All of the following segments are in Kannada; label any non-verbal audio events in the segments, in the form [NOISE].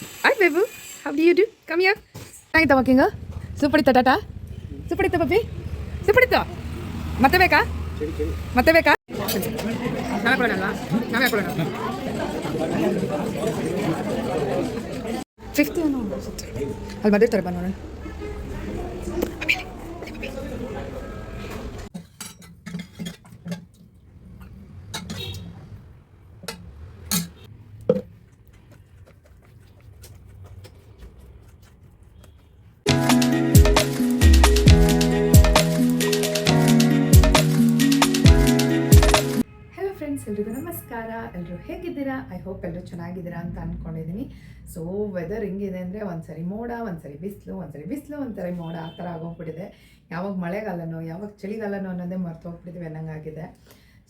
Hi, ಬೇಬು how do you do come here. ಚೆನ್ನಾಗಿತ್ತ ವಾಕಿಂಗ್ ಸೂಪರ್ ಇತ್ತ ಟಾಟಾ? ಸೂಪರ್ ಇತ್ತ ಪಪ್ಪಿ? ಸೂಪರ್ ಇತ್ತು ಮತ್ತೆ ಬೇಕಾ? ಮತ್ತೆ ಬೇಕಾ? ನಾವೇ ಕೊಡೋಣಲ್ವಾ? ನಾವೇ ಕೊಡೋಣ. ಫಿಫ್ತ್ ಅಲ್ಲಿ ಬಂದಿರ್ತಾರೆ ಬಾ ಎಲ್ರಿಗೂ ನಮಸ್ಕಾರ. ಎಲ್ಲರೂ ಹೇಗಿದ್ದೀರಾ? ಐ ಹೋಪ್ ಎಲ್ಲರೂ ಚೆನ್ನಾಗಿದ್ದೀರಾ ಅಂತ ಅಂದ್ಕೊಂಡಿದ್ದೀನಿ ಸೊ ವೆದರ್ ಹಿಂಗಿದೆ ಅಂದರೆ ಒಂದ್ಸರಿ ಮೋಡ, ಒಂದ್ಸರಿ ಬಿಸಿಲು ಒಂದ್ಸರಿ ಬಿಸಿಲು, ಒಂದ್ಸರಿ ಮೋಡ, ಆ ಥರ ಆಗೋಗ್ಬಿಟ್ಟಿದೆ. ಯಾವಾಗ ಮಳೆಗಾಲನೋ, ಯಾವಾಗ ಚಳಿಗಾಲನೋ ಅನ್ನೋದೇ ಮರ್ತು ಹೋಗ್ಬಿಟ್ಟಿದ್ವಿ ಅನ್ನಂಗಾಗಿದೆ.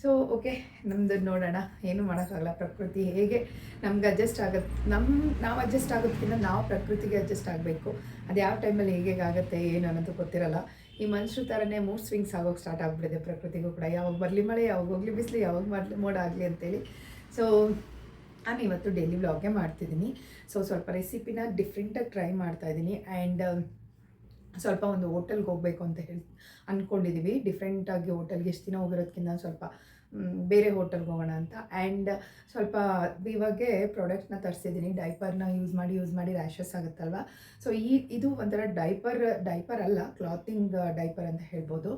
ಸೊ ಓಕೆ ನಮ್ಮದು ನೋಡೋಣ. ಏನು ಮಾಡೋಕ್ಕಾಗಲ್ಲ. ಪ್ರಕೃತಿ ಹೇಗೆ ನಮ್ಗೆ ಅಡ್ಜಸ್ಟ್ ಆಗುತ್ತೆ ನಮ್ಮ ನಾವು ಅಡ್ಜಸ್ಟ್ ಆಗೋದ್ಕಿಂತ ನಾವು ಪ್ರಕೃತಿಗೆ ಅಡ್ಜಸ್ಟ್ ಆಗಬೇಕು. ಅದು ಯಾವ ಟೈಮಲ್ಲಿ ಹೇಗೆ ಆಗುತ್ತೆ, ಏನು ಅನ್ನೋದು ಗೊತ್ತಿರಲ್ಲ. ಈ ಮನುಷ್ಯರ ಥರನೇ ಮೂಡ್ ಸ್ವಿಂಗ್ಸ್ ಆಗೋಕೆ ಸ್ಟಾರ್ಟ್ ಆಗಿಬಿಟ್ಟಿದೆ ಪ್ರಕೃತಿಗೂ ಕೂಡ. ಯಾವಾಗ ಬರಲಿ ಮಳೆ, ಯಾವಾಗ ಹೋಗಲಿ ಬಿಸಿಲು, ಯಾವಾಗ ಮಾಡಲಿ, ಮೋಡ ಆಗಲಿ ಅಂತೇಳಿ. ಸೊ ನಾನು ಇವತ್ತು ಡೈಲಿ ವ್ಲಾಗೆ ಮಾಡ್ತಿದ್ದೀನಿ. ಸೊ ಸ್ವಲ್ಪ ರೆಸಿಪಿನ ಡಿಫ್ರೆಂಟಾಗಿ ಟ್ರೈ ಮಾಡ್ತಾ ಇದ್ದೀನಿ. ಆ್ಯಂಡ್ ಸ್ವಲ್ಪ ಒಂದು ಹೋಟೆಲ್ಗೆ ಹೋಗಬೇಕು ಅಂತ ಹೇಳಿ ಅಂದ್ಕೊಂಡಿದ್ದೀವಿ ಡಿಫ್ರೆಂಟಾಗಿ ಹೋಟೆಲ್ಗೆ ಎಷ್ಟು ದಿನ ಹೋಗಿರೋದಕ್ಕಿಂತ ಸ್ವಲ್ಪ ಬೇರೆ ಹೋಟೆಲ್ಗೆ ಹೋಗೋಣ ಅಂತ. ಆ್ಯಂಡ್ ಸ್ವಲ್ಪ ಇವಾಗೆ ಪ್ರಾಡಕ್ಟ್ನ ತರಿಸಿದ್ದೀನಿ ಡೈಪರ್ನ ಯೂಸ್ ಮಾಡಿ ಯೂಸ್ ಮಾಡಿ ರ್ಯಾಷಸ್ ಆಗುತ್ತಲ್ವ? ಸೊ ಈ, ಇದು ಒಂಥರ ಡೈಪರ್ ಡೈಪರ್ ಅಲ್ಲ ಕ್ಲಾತಿಂಗ್ ಡೈಪರ್ ಅಂತ ಹೇಳ್ಬೋದು.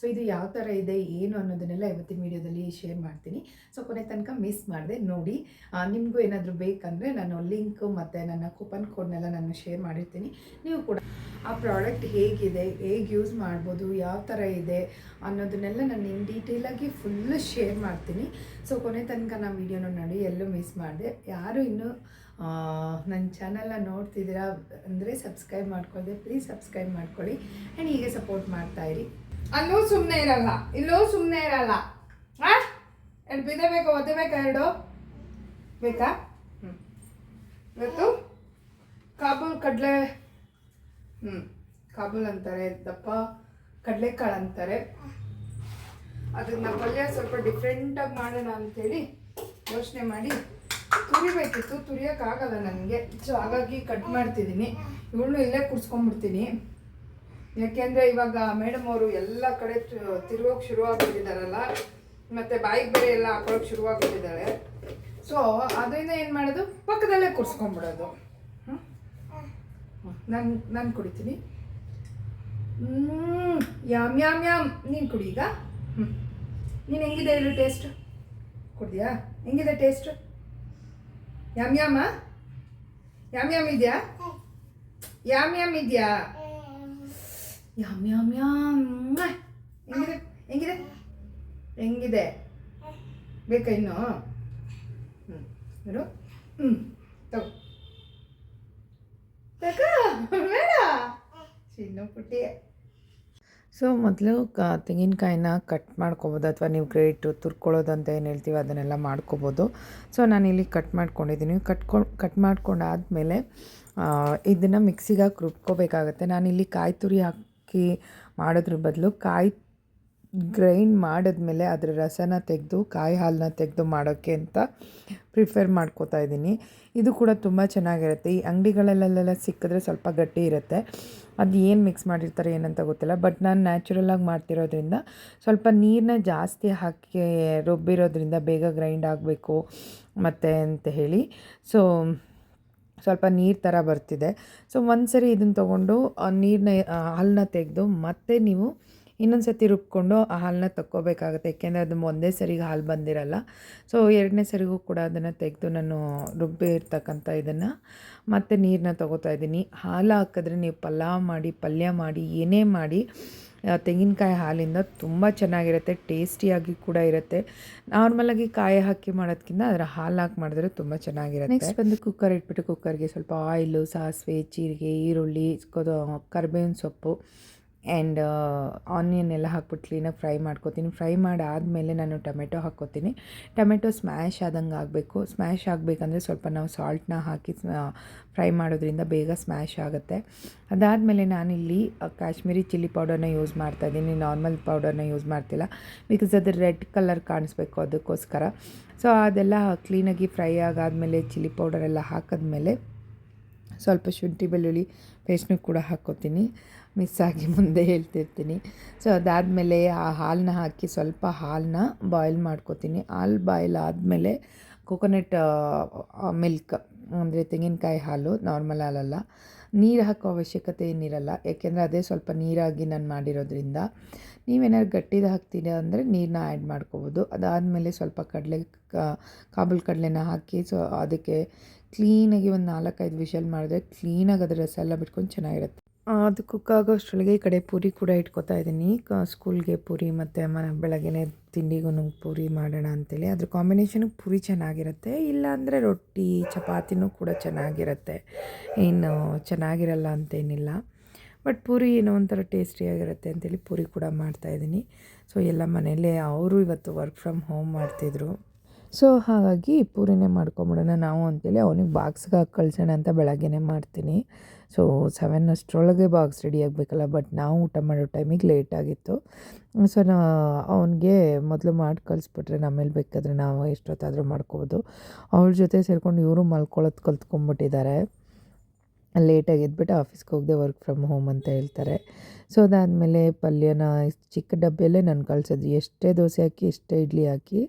ಸೊ ಇದು ಯಾವ ಥರ ಇದೆ, ಏನು ಅನ್ನೋದನ್ನೆಲ್ಲ ಇವತ್ತಿನ ವೀಡಿಯೋದಲ್ಲಿ ಶೇರ್ ಮಾಡ್ತೀನಿ. ಸೊ ಕೊನೆ ತನಕ ಮಿಸ್ ಮಾಡಿದೆ, ನೋಡಿ. ನಿಮಗೂ ಏನಾದರೂ ಬೇಕಂದರೆ ನಾನು ಲಿಂಕು ಮತ್ತು ನನ್ನ ಕೂಪನ್ ಕೋಡ್ನೆಲ್ಲ ನಾನು ಶೇರ್ ಮಾಡಿರ್ತೀನಿ. ನೀವು ಕೂಡ ಆ ಪ್ರಾಡಕ್ಟ್ ಹೇಗಿದೆ, ಹೇಗೆ ಯೂಸ್ ಮಾಡ್ಬೋದು, ಯಾವ ಥರ ಇದೆ ಅನ್ನೋದನ್ನೆಲ್ಲ ನಾನು ಇನ್ ಡೀಟೇಲಾಗಿ ಫುಲ್ಲು ಶೇರ್ ಮಾಡ್ತೀನಿ. ಸೊ ಕೊನೆ ತನಕ ನಾನು ವೀಡಿಯೋನ ನೋಡಿ, ಎಲ್ಲೂ ಮಿಸ್ ಮಾಡಿದೆ. ಯಾರು ಇನ್ನೂ ನನ್ನ ಚಾನಲ್ನ ನೋಡ್ತಿದ್ದೀರಾ ಅಂದರೆ ಸಬ್ಸ್ಕ್ರೈಬ್ ಮಾಡ್ಕೊಳ್ಳಿ ಪ್ಲೀಸ್ ಸಬ್ಸ್ಕ್ರೈಬ್ ಮಾಡ್ಕೊಳ್ಳಿ. ಆ್ಯಂಡ್ ಹೀಗೆ ಸಪೋರ್ಟ್ ಮಾಡ್ತಾಯಿರಿ ಅಲ್ಲೂ ಸುಮ್ಮನೆ ಇರಲ್ಲ, ಇಲ್ಲೂ ಸುಮ್ಮನೆ ಇರಲ್ಲ. ಹಾಂ ಎರಡು ಬಿದೆ ಬೇಕು, ಒದ್ದೆ ಬೇಕಾ ಎರಡು? ಬೇಕಾ? ಇವತ್ತು ಕಾಬೂಲ್ ಕಡಲೆ ಹ್ಞೂ ಕಾಬೂಲ್ ಅಂತಾರೆ, ದಪ್ಪ ಕಡಲೆಕಾಳು ಅಂತಾರೆ. ಅದನ್ನ ಪಲ್ಯ ಸ್ವಲ್ಪ ಡಿಫ್ರೆಂಟಾಗಿ ಮಾಡೋಣ ಅಂತೇಳಿ ಯೋಚನೆ ಮಾಡಿ. ತುರಿಬೇಕಿತ್ತು, ತುರಿಯೋಕ್ಕಾಗಲ್ಲ ನನಗೆ. ಸೊ, ಹಾಗಾಗಿ ಕಟ್ ಮಾಡ್ತಿದ್ದೀನಿ. ಇವಳು ಇಲ್ಲೇ ಕುಡ್ಸ್ಕೊಂಡ್ಬಿಡ್ತೀನಿ. ಯಾಕೆಂದರೆ ಇವಾಗ ಮೇಡಮ್ ಅವರು ಎಲ್ಲ ಕಡೆ ತಿರುಗೋಕೆ ಶುರುವಾಗಿಬಿಟ್ಟಿದ್ದಾರಲ್ಲ ಮತ್ತು ಬಾಯಿಗೆ ಬೇರೆ ಎಲ್ಲ ಹಾಕೊಳ್ಳೋಕೆ ಶುರುವಾಗಿಬಿಟ್ಟಿದ್ದಾರೆ ಸೊ ಅದರಿಂದ ಏನು ಮಾಡೋದು? ಪಕ್ಕದಲ್ಲೇ ಕುಡ್ಸ್ಕೊಂಡ್ಬಿಡೋದು ನಾನು ನಾನು ಕುಡಿತೀನಿ. ಯಾಮ್ ಯಾಮ್ ಯಾಮ್ ನೀನು ಕುಡಿ ಈಗ. ಹ್ಞೂ ನೀನು ಹೆಂಗಿದೆ ಹೇಳು ಟೇಸ್ಟ್ ಕುಡ್ದಿಯಾ? ಹೆಂಗಿದೆ taste yum yum yum yum ಇದೆಯಾ? ಯಾಮ್ ಯಾಮ್ ಇದೆಯಾ? Yum yum yum. ಹೆಂಗಿದೆ? ಹೆಂಗಿದೆ? ಬೇಕಾ ಇನ್ನು? ಹ್ಞೂ ನೋಡು ಹ್ಞೂ ತಗೋ. ತಗೋ, ಬೇಡ. ಸೊ ಮೊದಲು ಕ, ತೆಂಗಿನಕಾಯಿನ ಕಟ್ ಮಾಡ್ಕೊಬೋದು ಅಥವಾ ನೀವು ಗ್ರೇಟು ತುರ್ಕೊಳ್ಳೋದು ಅಂತ ಏನು ಹೇಳ್ತೀವಿ ಅದನ್ನೆಲ್ಲ ಮಾಡ್ಕೋಬೋದು. ಸೊ ನಾನಿಲ್ಲಿ ಕಟ್ ಮಾಡ್ಕೊಂಡಿದ್ದೀನಿ. ಕಟ್ಕೊ ಕಟ್ ಮಾಡ್ಕೊಂಡಾದಮೇಲೆ ಇದನ್ನು ಮಿಕ್ಸಿಗೆ ಹಾಕಿ ರುಬ್ಕೋಬೇಕಾಗತ್ತೆ. ನಾನಿಲ್ಲಿ ಕಾಯಿ ತುರಿ ಹಾಕಿ ಮಾಡೋದ್ರ ಬದಲು ಕಾಯಿ ಗ್ರೈಂಡ್ ಮಾಡಿದ್ಮೇಲೆ ಅದರ ರಸನ ತೆಗೆದು, ಕಾಯಿ ಹಾಲನ್ನ ತೆಗೆದು ಮಾಡೋಕ್ಕೆ ಅಂತ ಪ್ರಿಫರ್ ಮಾಡ್ಕೋತಾ ಇದ್ದೀನಿ. ಇದು ಕೂಡ ತುಂಬ ಚೆನ್ನಾಗಿರುತ್ತೆ. ಈ ಅಂಗಡಿಗಳಲ್ಲೆಲ್ಲ ಸಿಕ್ಕಿದ್ರೆ ಸ್ವಲ್ಪ ಗಟ್ಟಿ ಇರುತ್ತೆ. ಅದು ಏನು ಮಿಕ್ಸ್ ಮಾಡಿರ್ತಾರೆ ಏನಂತ ಗೊತ್ತಿಲ್ಲ. ಬಟ್ ನಾನು ನ್ಯಾಚುರಲಾಗಿ ಮಾಡ್ತಿರೋದ್ರಿಂದ ಸ್ವಲ್ಪ ನೀರನ್ನ ಜಾಸ್ತಿ ಹಾಕಿ ರುಬ್ಬಿರೋದ್ರಿಂದ ಬೇಗ ಗ್ರೈಂಡ್ ಆಗಬೇಕು. ಮತ್ತು ಅಂತ ಹೇಳಿ. ಸೊ ಸ್ವಲ್ಪ ನೀರು ಥರ ಬರ್ತಿದೆ. ಸೊ ಒಂದು ಸರಿ ಇದನ್ನು ತೊಗೊಂಡು ನೀರನ್ನ ಹಾಲನ್ನ ತೆಗೆದು ಮತ್ತೆ ನೀವು ಇನ್ನೊಂದು ಸರ್ತಿ ರುಬ್ಕೊಂಡು ಆ ಹಾಲನ್ನ ತಕ್ಕೋಬೇಕಾಗುತ್ತೆ. ಯಾಕೆಂದರೆ ಅದು ಒಂದೇ ಸರಿಗೆ ಹಾಲು ಬಂದಿರಲ್ಲ. ಸೊ ಎರಡನೇ ಸರಿಗೂ ಕೂಡ ಅದನ್ನು ತೆಗೆದು ನಾನು ರುಬ್ಬಿರ್ತಕ್ಕಂಥ ಇದನ್ನು ಮತ್ತೆ ನೀರನ್ನ ತೊಗೋತಾ ಇದ್ದೀನಿ. ಹಾಲು ಹಾಕಿದ್ರೆ ನೀವು ಪಲಾವ್ ಮಾಡಿ, ಪಲ್ಯ ಮಾಡಿ, ಏನೇ ಮಾಡಿ ತೆಂಗಿನಕಾಯಿ ಹಾಲಿಂದ ತುಂಬ ಚೆನ್ನಾಗಿರುತ್ತೆ, ಟೇಸ್ಟಿಯಾಗಿ ಕೂಡ ಇರುತ್ತೆ. ನಾರ್ಮಲಾಗಿ ಕಾಯಿ ಹಾಕಿ ಮಾಡೋದಕ್ಕಿಂತ ಅದರ ಹಾಲು ಹಾಕಿ ಮಾಡಿದ್ರೆ ತುಂಬ ಚೆನ್ನಾಗಿರುತ್ತೆ. ನೆಕ್ಸ್ಟ್ ಬಂದು ಕುಕ್ಕರ್ ಇಟ್ಬಿಟ್ಟು ಕುಕ್ಕರ್ಗೆ ಸ್ವಲ್ಪ ಆಯಿಲು ಸಾಸಿವೆ, ಜೀರಿಗೆ, ಈರುಳ್ಳಿ ಕರಿಬೇವಿನ ಸೊಪ್ಪು. ಆ್ಯಂಡ್ ಆನಿಯನ್ ಎಲ್ಲ ಹಾಕ್ಬಿಟ್ಟು ಕ್ಲೀನಾಗಿ ಫ್ರೈ ಮಾಡ್ಕೋತೀನಿ. ಫ್ರೈ ಮಾಡಾದಮೇಲೆ ನಾನು ಟೊಮೆಟೊ ಹಾಕ್ಕೋತೀನಿ. ಟೊಮೆಟೊ ಸ್ಮ್ಯಾಶ್ ಆದಂಗೆ ಆಗಬೇಕು. ಸ್ಮ್ಯಾಶ್ ಆಗಬೇಕಂದ್ರೆ ಸ್ವಲ್ಪ ನಾವು ಸಾಲ್ಟನ್ನ ಹಾಕಿ ಫ್ರೈ ಮಾಡೋದ್ರಿಂದ ಬೇಗ ಸ್ಮ್ಯಾಶ್ ಆಗುತ್ತೆ. ಅದಾದಮೇಲೆ ನಾನಿಲ್ಲಿ ಕಾಶ್ಮೀರಿ ಚಿಲ್ಲಿ ಪೌಡರ್ನ ಯೂಸ್ ಮಾಡ್ತಾಯಿದ್ದೀನಿ ನಾರ್ಮಲ್ ಪೌಡರ್ನ ಯೂಸ್ ಮಾಡ್ತಿಲ್ಲ. ಬಿಕಾಸ್ ಅದು ರೆಡ್ ಕಲರ್ ಕಾಣಿಸ್ಬೇಕು ಅದಕ್ಕೋಸ್ಕರ. ಸೊ ಅದೆಲ್ಲ ಕ್ಲೀನಾಗಿ ಫ್ರೈ ಆಗಾದಮೇಲೆ ಚಿಲ್ಲಿ ಪೌಡರೆಲ್ಲ ಹಾಕಿದ್ಮೇಲೆ ಸ್ವಲ್ಪ ಶುಂಠಿ, ಬೆಳ್ಳುಳ್ಳಿ, ಪೇಸ್ಟ್ನೂ ಕೂಡ ಹಾಕ್ಕೋತೀನಿ. ಮಿಸ್ ಆಗಿ [LAUGHS] ಮುಂದೆ ಹೇಳ್ತಿರ್ತೀನಿ. ಸೊ ಅದಾದಮೇಲೆ ಆ ಹಾಲನ್ನ ಹಾಕಿ ಸ್ವಲ್ಪ ಹಾಲನ್ನ ಬಾಯ್ಲ್ ಮಾಡ್ಕೋತೀನಿ. ಹಾಲು ಬಾಯ್ಲ್ ಆದಮೇಲೆ ಕೊಕೊನೆಟ್ ಮಿಲ್ಕ್ ಅಂದರೆ ತೆಂಗಿನಕಾಯಿ ಹಾಲು ನಾರ್ಮಲ್ ಹಾಲಲ್ಲ. ನೀರು ಹಾಕೋ ಅವಶ್ಯಕತೆ ಏನಿರಲ್ಲ. ಯಾಕೆಂದರೆ ಅದೇ ಸ್ವಲ್ಪ ನೀರಾಗಿ ನಾನು ಮಾಡಿರೋದ್ರಿಂದ ನೀವೇನಾದ್ರು ಗಟ್ಟಿದ ಹಾಕ್ತೀರ ಅಂದರೆ ನೀರನ್ನ ಆ್ಯಡ್ ಮಾಡ್ಕೋಬೋದು. ಅದಾದಮೇಲೆ ಸ್ವಲ್ಪ ಕಡಲೆ ಕಾಬೂಲ್ ಕಡಲೆನ ಹಾಕಿ ಸೊ, ಅದಕ್ಕೆ ಕ್ಲೀನಾಗಿ ಒಂದು ನಾಲ್ಕೈದು ವಿಷಲ್ ಮಾಡಿದ್ರೆ ಕ್ಲೀನಾಗಿ ಅದರ ರಸ ಎಲ್ಲ ಬಿಟ್ಕೊಂಡು ಚೆನ್ನಾಗಿರುತ್ತೆ. ಅದು ಕುಕ್ ಈ ಕಡೆ ಪೂರಿ ಕೂಡ ಇಟ್ಕೊತಾ ಇದ್ದೀನಿ. ಸ್ಕೂಲ್ಗೆ ಪೂರಿ ಮತ್ತು ಮನೆ ಬೆಳಗ್ಗೆ ತಿಂಡಿಗೂ ಪೂರಿ ಮಾಡೋಣ ಅಂತೇಳಿ. ಅದ್ರ ಕಾಂಬಿನೇಷನ್ಗೆ ಪೂರಿ ಚೆನ್ನಾಗಿರುತ್ತೆ. ಇಲ್ಲಾಂದರೆ ರೊಟ್ಟಿ, ಚಪಾತಿನೂ ಕೂಡ ಚೆನ್ನಾಗಿರುತ್ತೆ. ಏನು ಚೆನ್ನಾಗಿರಲ್ಲ ಅಂತೇನಿಲ್ಲ. ಬಟ್ ಪೂರಿ ಏನೋ ಒಂಥರ ಟೇಸ್ಟಿಯಾಗಿರುತ್ತೆ ಅಂತೇಳಿ ಪೂರಿ ಕೂಡ ಮಾಡ್ತಾಯಿದ್ದೀನಿ ಸೊ ಎಲ್ಲ ಮನೆಯಲ್ಲೇ, ಅವರು ಇವತ್ತು ವರ್ಕ್ ಫ್ರಮ್ ಹೋಮ್ ಮಾಡ್ತಿದ್ರು. ಸೊ, ಹಾಗಾಗಿ ಪೂರಿನೇ ಮಾಡ್ಕೊಂಬಿಡೋಣ ನಾವು ಅಂತೇಳಿ ಅವನಿಗೆ ಬಾಕ್ಸ್ಗೆ ಹಾಕಿ ಕಳ್ಸೋಣ ಅಂತ ಬೆಳಗ್ಗೆನೇ ಮಾಡ್ತೀನಿ. ಸೊ ಸೆವೆನ್ ಅಷ್ಟರೊಳಗೆ ಬಾಕ್ಸ್ ರೆಡಿ ಆಗಬೇಕಲ್ಲ ಬಟ್ ನಾವು ಊಟ ಮಾಡೋ ಟೈಮಿಗೆ ಲೇಟ್ ಆಗಿತ್ತು. ಸೊ, ನಾ, ಅವನಿಗೆ ಮೊದಲು ಮಾಡಿ ಕಳಿಸ್ಬಿಟ್ರೆ ನಮ್ಮೇಲೆ ಬೇಕಾದರೆ ನಾವು ಎಷ್ಟೊತ್ತಾದರೂ ಮಾಡ್ಕೋಬೋದು. ಅವ್ರ ಜೊತೆ ಸೇರ್ಕೊಂಡು ಇವರು ಮಲ್ಕೊಳ್ಳೋದು ಕಲ್ತ್ಕೊಂಡ್ಬಿಟ್ಟಿದ್ದಾರೆ ಲೇಟಾಗಿ ಎದ್ಬಿಟ್ಟು ಆಫೀಸ್ಗೆ ಹೋಗದೆ ವರ್ಕ್ ಫ್ರಮ್ ಹೋಮ್ ಅಂತ ಹೇಳ್ತಾರೆ. ಸೊ ಅದಾದಮೇಲೆ ಪಲ್ಯನ, ಚಿಕ್ಕ ಡಬ್ಬಿಯಲ್ಲೇ ನಾನು ಕಳ್ಸೋದು. ಎಷ್ಟೇ ದೋಸೆ ಹಾಕಿ, ಎಷ್ಟೇ ಇಡ್ಲಿ ಹಾಕಿ.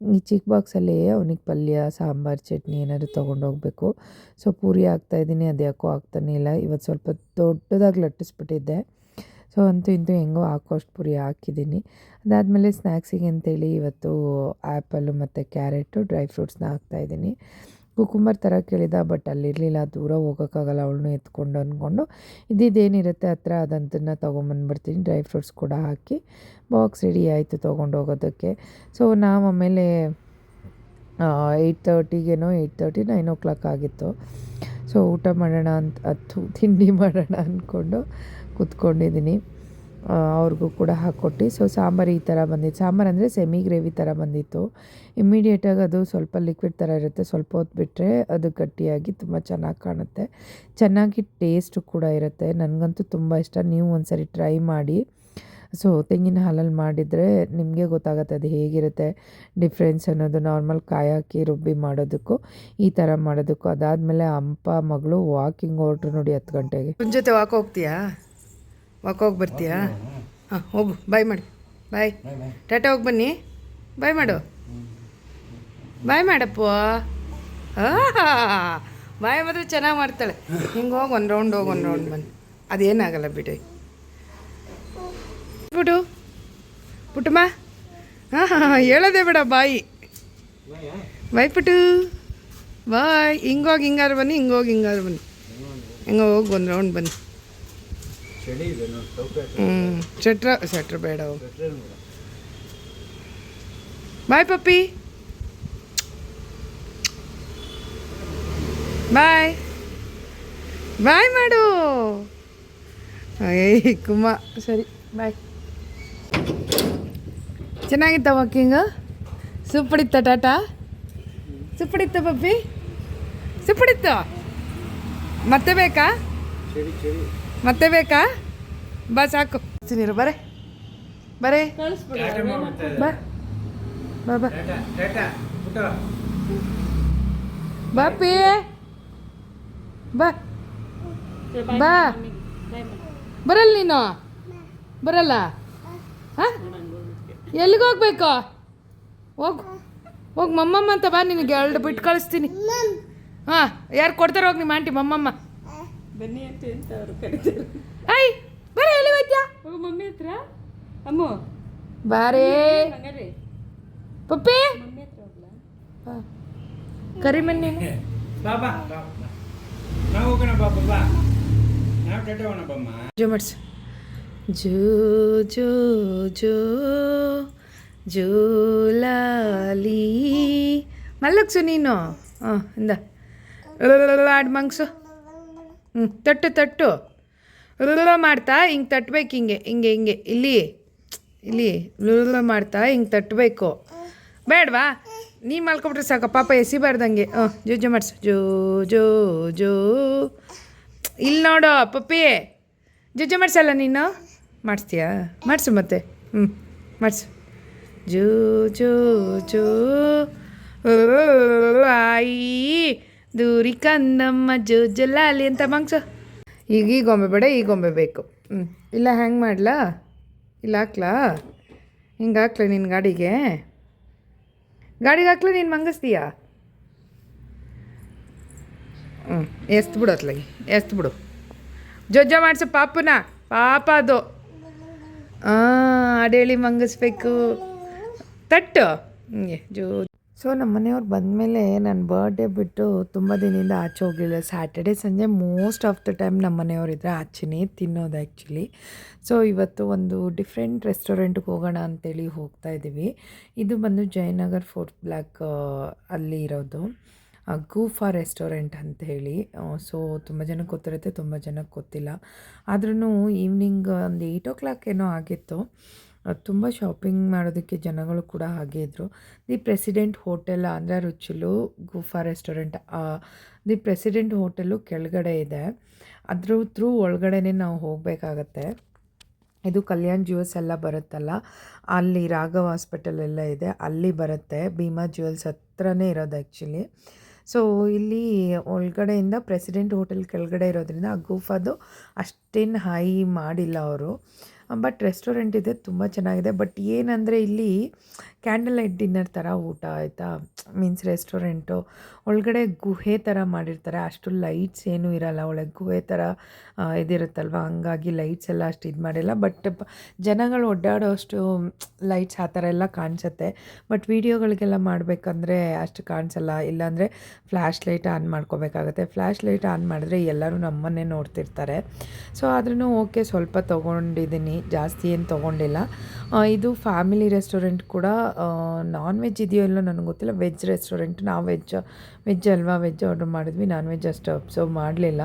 ಈ ಚಿಕ್ಕ ಬಾಕ್ಸಲ್ಲಿ ಅವನಿಗೆ ಪಲ್ಯ, ಸಾಂಬಾರು, ಚಟ್ನಿ ಏನಾದರೂ ತೊಗೊಂಡೋಗ್ಬೇಕು ಸೊ, ಪೂರಿ ಆಗ್ತಾಯಿದ್ದೀನಿ ಅದು ಯಾಕೋ ಆಗ್ತಾನೇ ಇಲ್ಲ. ಇವತ್ತು ಸ್ವಲ್ಪ ದೊಡ್ಡದಾಗಿ ಲಟ್ಟಿಸ್ಬಿಟ್ಟಿದ್ದೆ ಸೊ, ಅಂತೂ ಇಂತೂ ಹೆಂಗೋ ಹಾಕೋಷ್ಟು ಪೂರಿ ಹಾಕಿದ್ದೀನಿ. ಅದಾದಮೇಲೆ ಸ್ನ್ಯಾಕ್ಸಿಗೆ ಅಂತೇಳಿ ಇವತ್ತು ಆ್ಯಪಲ್ಲು ಮತ್ತು ಕ್ಯಾರೆಟು, ಡ್ರೈ ಫ್ರೂಟ್ಸ್ನ ಹಾಕ್ತಾಯಿದ್ದೀನಿ ಕುಕುಂಬರ್ ಥರ ಕೇಳಿದ, ಬಟ್ ಅಲ್ಲಿರಲಿಲ್ಲ. ದೂರ ಹೋಗೋಕ್ಕಾಗಲ್ಲ, ಅವಳನ್ನೂ ಎತ್ಕೊಂಡು ಅಂದ್ಕೊಂಡು, ಇದ್ದಿದ್ದೇನಿರುತ್ತೆ ಹತ್ರ, ಅದಂತನ್ನು ತೊಗೊಂಬಂದ್ಬಿಡ್ತೀನಿ ಡ್ರೈ ಫ್ರೂಟ್ಸ್ ಕೂಡ ಹಾಕಿ, ಬಾಕ್ಸ್ ರೆಡಿ ಆಯಿತು ತೊಗೊಂಡು ಹೋಗೋದಕ್ಕೆ. ಸೊ, ನಾವು ಆಮೇಲೆ ಏಯ್ಟ್ ತರ್ಟಿಗೇನೋ eight thirty nine o'clock ಆಗಿತ್ತು. ಸೊ, ಊಟ ಮಾಡೋಣ ಅಂತ ಹತ್ತು ತಿಂಡಿ ಮಾಡೋಣ ಅಂದ್ಕೊಂಡು ಕೂತ್ಕೊಂಡಿದ್ದೀನಿ. ಅವ್ರಿಗೂ ಕೂಡ ಹಾಕ್ಕೊಟ್ಟು ಸೊ ಸಾಂಬಾರು ಈ ಥರ ಬಂದಿತ್ತು. ಸಾಂಬಾರು ಅಂದರೆ ಸೆಮಿ ಗ್ರೇವಿ ಥರ ಬಂದಿತ್ತು. ಇಮ್ಮಿಡಿಯೇಟಾಗಿ ಅದು ಸ್ವಲ್ಪ ಲಿಕ್ವಿಡ್ ಥರ ಇರುತ್ತೆ. ಸ್ವಲ್ಪ ಹೊತ್ತು ಬಿಟ್ಟರೆ ಅದು ಗಟ್ಟಿಯಾಗಿ ತುಂಬ ಚೆನ್ನಾಗಿ ಕಾಣುತ್ತೆ. ಚೆನ್ನಾಗಿ ಟೇಸ್ಟು ಕೂಡ ಇರುತ್ತೆ. ನನಗಂತೂ ತುಂಬ ಇಷ್ಟ. ನೀವು ಒಂದು ಸರಿ ಟ್ರೈ ಮಾಡಿ. ಸೊ ತೆಂಗಿನ ಹಾಲಲ್ಲಿ ಮಾಡಿದರೆ ನಿಮಗೆ ಗೊತ್ತಾಗುತ್ತೆ ಅದು ಹೇಗಿರುತ್ತೆ. ಡಿಫ್ರೆನ್ಸ್ ಅನ್ನೋದು ನಾರ್ಮಲ್ ಕಾಯಿ ಹಾಕಿ ರುಬ್ಬಿ ಮಾಡೋದಕ್ಕೂ, ಈ ಥರ ಮಾಡೋದಕ್ಕೂ. ಅದಾದಮೇಲೆ ಅಪ್ಪ, ಮಗಳು ವಾಕಿಂಗ್ ಹೊರಟ್ರು ನೋಡಿ ಹತ್ತು ಗಂಟೆಗೆ. ಜೊತೆ ವಾಕ್ ಹೋಗ್ತೀಯಾ? ವಾಕ್ ಹೋಗಿ ಬರ್ತೀಯಾ ಹಾಂ ಹೋಗು ಬಾಯ್ ಮಾಡಿ. ಬಾಯ್. ಟಾಟಾ ಹೋಗಿ ಬನ್ನಿ. ಬಾಯ್ ಮಾಡು. ಬಾಯ್ ಮಾಡಪ್ಪ. ಬಾಯ್ ಮಾತ್ರ ಚೆನ್ನಾಗಿ ಮಾಡ್ತಾಳೆ. ಹಿಂಗೆ ಹೋಗಿ ಒಂದು ರೌಂಡ್ ಹೋಗಿ ಒಂದು ರೌಂಡ್ ಬನ್ನಿ. ಅದೇನಾಗಲ್ಲ ಬಿಡಿ. ಬಿಡು. ಪುಟ್ಟಮ್ಮ. ಹಾಂ ಹಾಂ ಹೇಳೋದೇ ಬೇಡ ಬಾಯಿ. ಬಾಯ್ ಪುಟ್ಟು. ಬಾಯ್. ಹಿಂಗೋಗಿ ಹಿಂಗಾರು ಬನ್ನಿ ಹಿಂಗೋಗಿ ಹಿಂಗಾರು ಬನ್ನಿ. ಹಿಂಗೆ ಹೋಗಿ ಒಂದು ರೌಂಡ್ ಬನ್ನಿ. ಹ್ಞೂ ಶೆಟ್ರ ಶೆಟ್ರ್ ಬೇಡ ಬಾಯ್ ಪಪ್ಪಿ ಬಾಯ್ ಬಾಯ್ ಮಾಡು ಏಯ್ ಕುಮ್ಮ. ಸರಿ ಬಾಯ್ ಚೆನ್ನಾಗಿತ್ತ ವಾಕಿಂಗು ಸೂಪಡಿತ್ತ ಟಾಟಾ? ಸೂಪಡಿತ್ತ ಪಪ್ಪಿ ಸೂಪಡಿತ್ತ ಮತ್ತೆ ಬೇಕಾ? ಮತ್ತೆ ಬೇಕಾ? ಬಾ, ಸಾಕು. ನೀರು ಬರೇ. ಬರೇ. ಬಾ. ಬಾ ಬಾ. ಬಾಪಿ ಬಾ. ಬಾ. ಬರಲ್ಲ ನೀನು? ಬರಲ್ಲ? ಹಾಂ? ಎಲ್ಲಿಗೆ ಹೋಗ್ಬೇಕು? ಹೋಗು. ಹೋಗಿ, ಮಮ್ಮಮ್ಮ ಅಂತ ಬಾ, ನಿನಗೆ ಎರಡು ಬಿಟ್ಟು ಕಳಿಸ್ತೀನಿ. ಹಾಂ, ಯಾರು ಕೊಡ್ತಾರೆ ಹೋಗಿ ನಿಮ್ಮ ಆಂಟಿ ಮಮ್ಮಮ್ಮ. ಬನ್ನಿ ಅಂತ ಅಂತ ಅವರು ಕರೀತಾರೆ. ಐ ಬರೀ ಎಲ್ಲಿ ಹೋಯ್ತ್ಯಾ ಹೋಗು ಮಮ್ಮಿ ಹತ್ರ? ಅಮ್ಮ. ಬಾರೇ. ಹಂಗಾರೆ. ಪಪ್ಪಿ. ಮಮ್ಮಿ ಹತ್ರ ಹೋಗ್ಲ? ಕರಿ ಮನ್ನಿ ನೀನು. ಬಾಬಾ ನಾವು ಹೋಗೋಣ ಬಾಬಾ ಬಾ ನಾವು ಟೆಟ ಹೋಗೋಣ ಬಮ್ಮ ಜೋ ಮಾಡ್ಸು. ಜೋ ಜೋ ಜೋ ಜೋಲಾಲಿ ಮಲ್ಲಗ್ಸು ನೀನು. ಹಾಂ ಇಂದ. ಆಡ್ ಮಂಗ್ಸು ಹ್ಞೂ ತಟ್ಟು ತಟ್ಟು ಲುಲ್ಲ ಮಾಡ್ತಾ ಹಿಂಗೆ ತಟ್ಬೇಕು ಹಿಂಗೆ ಹಿಂಗೆ ಹಿಂಗೆ ಇಲ್ಲಿ ಇಲ್ಲಿ ಲುಲ್ಲ ಮಾಡ್ತಾ ಹಿಂಗೆ ತಟ್ಟಬೇಕು ಬೇಡವಾ ನೀ ಮಲ್ಕೊಬಿಟ್ರೆ ಸಾಕ ಪಾಪ ಎಸಿಬಾರ್ದಂಗೆ ಹ್ಞೂ ಜೋ ಜೋ ಮಾಡ್ಸು ಜೋ ಜೋ ಜೋ ಇಲ್ಲಿ ನೋಡು ಪಪ್ಪಿ ಜೋ ಮಾಡಿಸಲ್ಲ ನೀನು ಮಾಡಿಸ್ತೀಯಾ ಮಾಡಿಸು ಮತ್ತೆ ಹ್ಞೂ ಮಾಡಿಸು ಜೋ ಜೋ ಜೋ ಆಯಿ ದೂರಿ ಕಂದಮ್ಮ ಜೋಜಲಾಲಿ ಅಂತ ಮಂಗ್ಸು ಈಗ ಈ ಗೊಂಬೆ ಬೇಡ, ಈ ಗೊಂಬೆ ಬೇಕು. ಹ್ಞೂ ಇಲ್ಲ, ಹ್ಯಾಂಗೆ ಮಾಡ್ಲಾ? ಇಲ್ಲ, ಹಾಕ್ಲಾ? ಹಿಂಗೆ ಹಾಕ್ಲ ನಿನ್ನ ಗಾಡಿಗೆ? ಗಾಡಿಗೆ ಹಾಕ್ಲ, ನೀನು ಮಂಗಿಸ್ತೀಯಾ? ಹ್ಞೂ ಎಸ್ತು ಬಿಡು ಅತ್ಲಾಗಿ. ಎಸ್ತು ಬಿಡು. ಜೊಜ್ಜ ಮಾಡಿಸು ಪಾಪುನ. ಪಾಪ ಅದು. ಹಾಂ ಅಡೇಳಿ ಮಂಗಿಸ್ಬೇಕು. ತಟ್ಟು. ಹಿಂಗೆ, ಜೋ ಸೊ ನಮ್ಮ ಮನೆಯವ್ರು ಬಂದಮೇಲೆ ನನ್ನ ಬರ್ಡೇ ಬಿಟ್ಟು ತುಂಬ ದಿನದಿಂದ ಆಚೆ ಹೋಗಲಿಲ್ಲ ಸ್ಯಾಟರ್ಡೆ ಸಂಜೆ ಮೋಸ್ಟ್ ಆಫ್ ದ ಟೈಮ್ ನಮ್ಮ ಮನೆಯವರಿದ್ರೆ ಆಚೆನೇ ತಿನ್ನೋದು ಆ್ಯಕ್ಚುಲಿ ಸೊ ಇವತ್ತು ಒಂದು ಡಿಫ್ರೆಂಟ್ ರೆಸ್ಟೋರೆಂಟ್ಗೆ ಹೋಗೋಣ ಅಂತೇಳಿ ಹೋಗ್ತಾ ಇದ್ದೀವಿ. ಇದು ಬಂದು ಜಯನಗರ್ ಫೋರ್ತ್ ಬ್ಲ್ಯಾಕ್ ಅಲ್ಲಿ ಇರೋದು. ಗೂಫಾ ರೆಸ್ಟೋರೆಂಟ್ ಅಂತ ಹೇಳಿ. ಸೊ ತುಂಬ ಜನಕ್ಕೆ ಗೊತ್ತಿರುತ್ತೆ, ತುಂಬ ಜನಕ್ಕೆ ಗೊತ್ತಿಲ್ಲ. ಆದ್ರೂ ಈವ್ನಿಂಗ್ ಒಂದು ಏಯ್ಟ್ ಓ ಕ್ಲಾಕ್ ಏನೋ ಆಗಿತ್ತು. ತುಂಬ ಶಾಪಿಂಗ್ ಮಾಡೋದಕ್ಕೆ ಜನಗಳು ಕೂಡ ಹಾಗೆ ಇದ್ದರು ದಿ ಪ್ರೆಸಿಡೆಂಟ್ ಹೋಟೆಲ್ ಅಂದರೆ ರುಚಿಲು Gufa restaurant the president hotel ಕೆಳಗಡೆ ಇದೆ. ಅದ್ರ ಥ್ರೂ ಒಳಗಡೆನೇ ನಾವು ಹೋಗಬೇಕಾಗತ್ತೆ. ಇದು ಕಲ್ಯಾಣ್ ಜ್ಯುವೆಲ್ಸ್ ಎಲ್ಲ ಬರುತ್ತಲ್ಲ, ಅಲ್ಲಿ ರಾಘವ್ ಹಾಸ್ಪಿಟಲ್ ಎಲ್ಲ ಇದೆ, ಅಲ್ಲಿ ಬರುತ್ತೆ. ಭೀಮಾ ಜ್ಯುವೆಲ್ಸ್ ಹತ್ರನೇ ಇರೋದು ಆ್ಯಕ್ಚುಲಿ ಸೊ ಇಲ್ಲಿ ಒಳಗಡೆಯಿಂದ ಪ್ರೆಸಿಡೆಂಟ್ ಹೋಟೆಲ್ ಕೆಳಗಡೆ ಇರೋದ್ರಿಂದ ಆ ಗೂಫಾದು ಅಷ್ಟೇನು ಹೈ ಮಾಡಿಲ್ಲ ಅವರು. ಬಟ್ ರೆಸ್ಟೋರೆಂಟ್ ಇದೆ, ತುಂಬ ಚೆನ್ನಾಗಿದೆ. ಬಟ್ ಏನಂದರೆ ಇಲ್ಲಿ ಕ್ಯಾಂಡಲ್ ಲೈಟ್ ಡಿನ್ನರ್ ಥರ ಊಟ ಆಯಿತಾ? ಮೀನ್ಸ್ ರೆಸ್ಟೋರೆಂಟು ಒಳಗಡೆ ಗುಹೆ ಥರ ಮಾಡಿರ್ತಾರೆ. ಅಷ್ಟು ಲೈಟ್ಸ್ ಏನೂ ಇರಲ್ಲ. ಒಳಗೆ ಗುಹೆ ಥರ ಇದಿರುತ್ತಲ್ವ? ಹಂಗಾಗಿ ಲೈಟ್ಸ್ ಎಲ್ಲ ಅಷ್ಟು ಇದು ಮಾಡಿಲ್ಲ. ಬಟ್ ಜನಗಳು ಓಡಾಡೋ ಅಷ್ಟು ಲೈಟ್ಸ್ ಆ ಥರ ಎಲ್ಲ ಕಾಣಿಸುತ್ತೆ. ಬಟ್ ವೀಡಿಯೋಗಳಿಗೆಲ್ಲ ಮಾಡಬೇಕಂದ್ರೆ ಅಷ್ಟು ಕಾಣಿಸಲ್ಲ. ಇಲ್ಲಾಂದರೆ ಫ್ಲ್ಯಾಶ್ ಲೈಟ್ ಆನ್ ಮಾಡ್ಕೋಬೇಕಾಗತ್ತೆ. ಫ್ಲ್ಯಾಶ್ ಲೈಟ್ ಆನ್ ಮಾಡಿದ್ರೆ ಎಲ್ಲರೂ ನಮ್ಮನ್ನೇ ನೋಡ್ತಿರ್ತಾರೆ. ಸೊ ಆದ್ರೂ ಓಕೆ, ಸ್ವಲ್ಪ ತೊಗೊಂಡಿದ್ದೀನಿ. ಜಾಸ್ತಿ ಏನು ತೊಗೊಂಡಿಲ್ಲ. ಇದು ಫ್ಯಾಮಿಲಿ ರೆಸ್ಟೋರೆಂಟ್ ಕೂಡ ನಾನ್ ವೆಜ್ ಇದೆಯೋ ಇಲ್ಲೋ ನನಗೆ ಗೊತ್ತಿಲ್ಲ. ವೆಜ್ ರೆಸ್ಟೋರೆಂಟ್, ನಾವು ವೆಜ್ ವೆಜ್ ಅಲ್ವಾ? ವೆಜ್ ಆರ್ಡ್ರ್ ಮಾಡಿದ್ವಿ. ನಾನ್ ವೆಜ್ ಅಷ್ಟು ಅಬ್ಸರ್ವ್ ಮಾಡಲಿಲ್ಲ.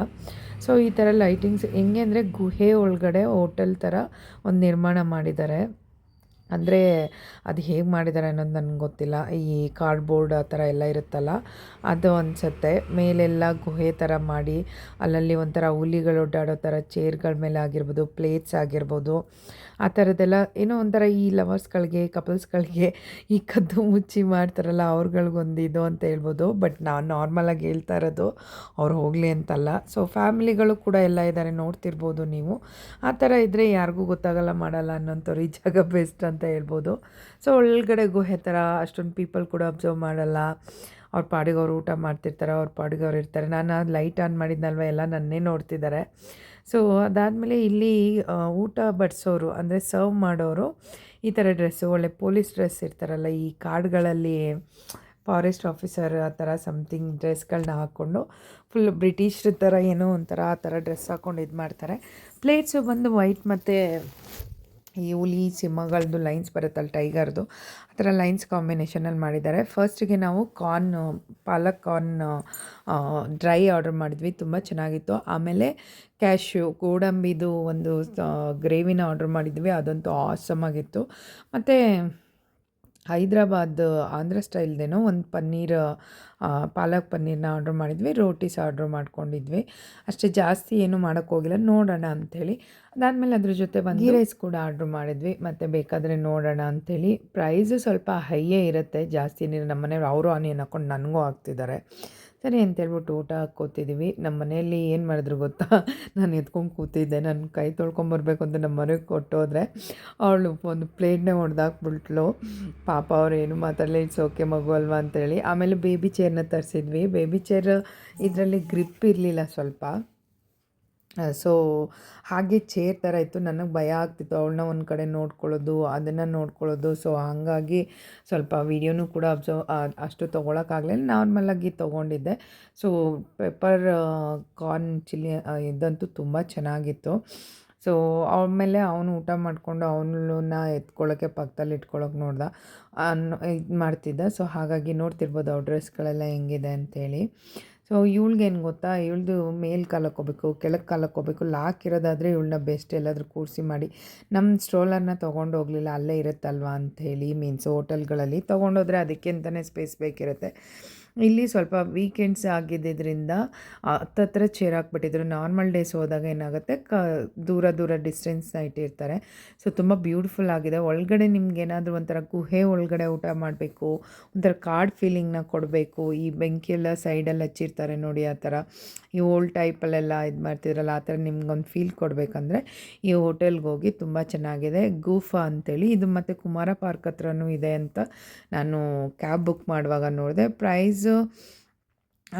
ಸೊ ಈ ಥರ ಲೈಟಿಂಗ್ಸ್ ಹೆಂಗೆ ಅಂದರೆ ಗುಹೆ ಒಳಗಡೆ ಹೋಟೆಲ್ ಥರ ಒಂದು ನಿರ್ಮಾಣ ಮಾಡಿದ್ದಾರೆ. ಅಂದರೆ ಅದು ಹೇಗೆ ಮಾಡಿದ್ದಾರೆ ಅನ್ನೋದು ನನಗೆ ಗೊತ್ತಿಲ್ಲ. ಈ ಕಾರ್ಡ್ಬೋರ್ಡ್ ಆ ಥರ ಎಲ್ಲ ಇರುತ್ತಲ್ಲ, ಅದು ಅನಿಸುತ್ತೆ. ಮೇಲೆಲ್ಲ ಗುಹೆ ಥರ ಮಾಡಿ, ಅಲ್ಲಲ್ಲಿ ಒಂಥರ ಹುಲಿಗಳು ಓಡಾಡೋ ಥರ ಚೇರ್ಗಳ ಮೇಲೆ ಆಗಿರ್ಬೋದು ಪ್ಲೇಟ್ಸ್ ಆಗಿರ್ಬೋದು, ಆ ಥರದ್ದೆಲ್ಲ ಏನೋ ಒಂಥರ ಈ ಲವರ್ಸ್ಗಳಿಗೆ ಕಪಲ್ಸ್ಗಳಿಗೆ ಈ ಕದ್ದು ಮುಚ್ಚಿ ಮಾಡ್ತಾರಲ್ಲ ಅವ್ರುಗಳ್ಗೊಂದು ಇದು ಅಂತ ಹೇಳ್ಬೋದು. ಬಟ್ ನಾನು ನಾರ್ಮಲಾಗಿ ಹೇಳ್ತಾ ಇರೋದು, ಅವ್ರು ಹೋಗಲಿ ಅಂತಲ್ಲ. ಸೊ ಫ್ಯಾಮಿಲಿಗಳು ಕೂಡ ಎಲ್ಲ ಇದ್ದಾರೆ ನೋಡ್ತಿರ್ಬೋದು ನೀವು. ಆ ಥರ ಇದ್ದರೆ ಯಾರಿಗೂ ಗೊತ್ತಾಗಲ್ಲ ಮಾಡಲ್ಲ ಅನ್ನೋಂಥವ್ರು ಈ ಜಾಗ ಬೆಸ್ಟ್ ಅಂತ ಹೇಳ್ಬೋದು. ಸೊ ಒಳಗಡೆ ಗುಹೆ ಥರ ಅಷ್ಟೊಂದು ಪೀಪಲ್ ಕೂಡ ಅಬ್ಸರ್ವ್ ಮಾಡಲ್ಲ. ಅವ್ರ ಪಾಡಿಗೆ ಅವ್ರು ಊಟ ಮಾಡ್ತಿರ್ತಾರೆ, ಅವ್ರ ಪಾಡಿಗೆ ಅವ್ರು ಇರ್ತಾರೆ. ನಾನು ಲೈಟ್ ಆನ್ ಮಾಡಿದ್ನಲ್ವ, ಎಲ್ಲ ನನ್ನೇ ನೋಡ್ತಿದ್ದಾರೆ. ಸೊ ಅದಾದಮೇಲೆ ಇಲ್ಲಿ ಊಟ ಬಡಿಸೋರು, ಅಂದರೆ ಸರ್ವ್ ಮಾಡೋರು, ಈ ಥರ ಡ್ರೆಸ್ಸು ಒಳ್ಳೆ ಪೊಲೀಸ್ ಡ್ರೆಸ್ ಇರ್ತಾರಲ್ಲ, ಈ ಕಾರ್ಡ್ಗಳಲ್ಲಿ ಫಾರೆಸ್ಟ್ ಆಫೀಸರ್ ಆ ಥರ ಸಮಥಿಂಗ್ ಡ್ರೆಸ್ಗಳನ್ನ ಹಾಕ್ಕೊಂಡು ಫುಲ್ ಬ್ರಿಟಿಷ್ರ ಥರ ಏನೋ ಒಂಥರ ಆ ಥರ ಡ್ರೆಸ್ ಹಾಕ್ಕೊಂಡು ಇದು ಮಾಡ್ತಾರೆ ಪ್ಲೇಟ್ಸು ಬಂದು ವೈಟ್ ಮತ್ತು ಈ ಹುಲಿ ಸಿಂಹಗಳದ್ದು ಲೈನ್ಸ್ ಬರುತ್ತಲ್ಲ ಟೈಗರ್ದು ಆ ಥರ ಲೈನ್ಸ್ ಕಾಂಬಿನೇಷನಲ್ಲಿ ಮಾಡಿದ್ದಾರೆ. ಫಸ್ಟಿಗೆ ನಾವು corn palak corn dry order ಮಾಡಿದ್ವಿ. ತುಂಬ ಚೆನ್ನಾಗಿತ್ತು. ಆಮೇಲೆ ಕ್ಯಾಶ್ಯೂ ಗೋಡಂಬಿದು ಒಂದು ಗ್ರೇವಿನ ಆರ್ಡರ್ ಮಾಡಿದ್ವಿ. ಅದಂತೂ ಆಸಮ್ ಆಗಿತ್ತು. ಮತ್ತು ಹೈದ್ರಾಬಾದ್ ಆಂಧ್ರ ಸ್ಟೈಲ್ದೇನೋ ಒಂದು ಪನ್ನೀರ್ ಪಾಲಕ್ ಪನ್ನೀರ್ನ ಆರ್ಡ್ರ್ ಮಾಡಿದ್ವಿ ರೋಟೀಸ್ ಆರ್ಡ್ರ್ ಮಾಡ್ಕೊಂಡಿದ್ವಿ. ಅಷ್ಟೇ ಜಾಸ್ತಿ ಏನು ಮಾಡೋಕ್ಕೋಗಿಲ್ಲ ನೋಡೋಣ ಅಂಥೇಳಿ. ಅದಾದಮೇಲೆ ಅದ್ರ ಜೊತೆ ಒಂದು ರೈಸ್ ಕೂಡ ಆರ್ಡ್ರ್ ಮಾಡಿದ್ವಿ. ಮತ್ತು ಬೇಕಾದರೆ ನೋಡೋಣ ಅಂಥೇಳಿ. ಪ್ರೈಸು ಸ್ವಲ್ಪ ಹೈಯೇ ಇರುತ್ತೆ ಜಾಸ್ತಿ ನೀರು ನಮ್ಮ ಮನೆಯವ್ರು ಅವರು ಆನಿಯನ್ ಹಾಕ್ಕೊಂಡು ನನಗೂ ಹಾಕ್ತಿದ್ದಾರೆ. ಸರಿ ಅಂತೇಳ್ಬಿಟ್ಟು ಊಟ ಹಾಕ್ಕೋತಿದ್ದೀವಿ ನಮ್ಮ ಮನೆಯಲ್ಲಿ ಏನು ಮಾಡಿದ್ರು ಗೊತ್ತಾ? ನಾನು ಎತ್ಕೊಂಡು ಕೂತಿದ್ದೆ. ನನ್ನ ಕೈ ತೊಳ್ಕೊಂಬರ್ಬೇಕು ಅಂತ ನಮ್ಮ ಮನೆಗೆ ಕೊಟ್ಟೋದ್ರೆ ಅವಳು ಒಂದು ಪ್ಲೇಟ್ನೇ ಹೊಡೆದಾಕ್ಬಿಟ್ಲು ಪಾಪ ಅವ್ರು ಏನು ಮಾತಾಡಲಿ ಇಟ್ಸ್ ಓಕೆ ಮಗು ಅಲ್ವಾ ಅಂತೇಳಿ. ಆಮೇಲೆ ಬೇಬಿ ಚೇರ್ನ ತರಿಸಿದ್ವಿ. ಬೇಬಿ ಚೇರ್ ಇದರಲ್ಲಿ ಗ್ರಿಪ್ ಇರಲಿಲ್ಲ ಸ್ವಲ್ಪ. ಸೊ, ಹಾಗೆ ಚೇರ್ ಥರ ಇತ್ತು. ನನಗೆ ಭಯ ಆಗ್ತಿತ್ತು. ಅವಳನ್ನ ಒಂದು ಕಡೆ ನೋಡ್ಕೊಳ್ಳೋದು, ಅದನ್ನು ನೋಡ್ಕೊಳ್ಳೋದು. ಸೊ, ಹಾಗಾಗಿ ಸ್ವಲ್ಪ ವೀಡಿಯೋನೂ ಕೂಡ ಅಬ್ಸರ್ವ್ ಅಷ್ಟು ತೊಗೊಳಕ್ಕಾಗಲಿಲ್ಲ ನಾರ್ಮಲಾಗಿ ತೊಗೊಂಡಿದ್ದೆ. ಸೊ ಪೆಪ್ಪರ್ ಕಾರ್ನ್ ಚಿಲ್ಲಿ ಇದಂತೂ ತುಂಬ ಚೆನ್ನಾಗಿತ್ತು. ಸೊ ಆಮೇಲೆ ಅವನು ಊಟ ಮಾಡಿಕೊಂಡು ಅವನನ್ನ ಎತ್ಕೊಳ್ಳೋಕ್ಕೆ ಪಕ್ಕದಲ್ಲಿ ಇಟ್ಕೊಳ್ಳೋಕೆ ನೋಡ್ದ. ಇದು ಮಾಡ್ತಿದ್ದ. ಸೊ, ಹಾಗಾಗಿ ನೋಡ್ತಿರ್ಬೋದು ಅವ್ರ ಡ್ರೆಸ್ಗಳೆಲ್ಲ ಹೆಂಗಿದೆ ಅಂತೇಳಿ. ಸೊ ಇವಳಿಗೇನು ಗೊತ್ತಾ? ಇವಳ್ದು ಮೇಲ್ ಕಾಲಕ್ಕೆ ಹೋಗ್ಬೇಕು ಕೆಳಕ್ಕೆ ಕಾಲಕ್ಕೆ ಹೋಗ್ಬೇಕು ಲಾಕ್ ಇರೋದಾದರೆ ಇವಳನ್ನ ಬೆಸ್ಟ್ ಎಲ್ಲಾದರೂ ಕೂರಿಸಿ ಮಾಡಿ. ನಮ್ಮ ಸ್ಟ್ರೋಲರ್ನ ತೊಗೊಂಡು ಹೋಗಲಿಲ್ಲ, ಅಲ್ಲೇ ಇರುತ್ತಲ್ವಾ ಅಂಥೇಳಿ ಮೀನ್ಸ್ ಹೋಟೆಲ್ಗಳಲ್ಲಿ ತೊಗೊಂಡೋದ್ರೆ ಅದಕ್ಕೆ ಅಂತಲೇ ಸ್ಪೇಸ್ ಬೇಕಿರುತ್ತೆ. ಇಲ್ಲಿ ಸ್ವಲ್ಪ ವೀಕೆಂಡ್ಸ್ ಆಗಿದ್ದರಿಂದ ಹತ್ತತ್ರ ಚೇರ್ ಹಾಕ್ಬಿಟ್ಟಿದ್ರು. ನಾರ್ಮಲ್ ಡೇಸ್ ಹೋದಾಗ ಏನಾಗುತ್ತೆ? ಕ, ದೂರ ದೂರ ಡಿಸ್ಟೆನ್ಸ್ ಇಟ್ಟಿರ್ತಾರೆ ಸೊ ತುಂಬ ಬ್ಯೂಟಿಫುಲ್ ಆಗಿದೆ. ಒಳಗಡೆ ನಿಮ್ಗೆ ಏನಾದರೂ ಒಂಥರ ಗುಹೆ ಒಳಗಡೆ ಊಟ ಮಾಡಬೇಕು, ಒಂಥರ ಕಾಡ್ ಫೀಲಿಂಗ್ನ ಕೊಡಬೇಕು, ಈ ಬೆಂಕಿ ಎಲ್ಲ ಸೈಡಲ್ಲಿ ಹಚ್ಚಿರ್ತಾರೆ ನೋಡಿ, ಆ ಥರ. ಈ ಓಲ್ಡ್ ಟೈಪಲ್ಲೆಲ್ಲ ಇದು ಮಾಡ್ತಿದ್ರಲ್ಲ, ಆ ಥರ ನಿಮ್ಗೊಂದು ಫೀಲ್ ಕೊಡಬೇಕಂದ್ರೆ ಈ ಹೋಟೆಲ್ಗೆ ಹೋಗಿ ತುಂಬ ಚೆನ್ನಾಗಿದೆ. ಗೂಫಾ ಅಂತೇಳಿ. ಇದು ಮತ್ತು ಕುಮಾರ ಪಾರ್ಕ್ ಹತ್ರನೂ ಇದೆ ಅಂತ ನಾನು ಕ್ಯಾಬ್ ಬುಕ್ ಮಾಡುವಾಗ ನೋಡಿದೆ. ಪ್ರೈಸು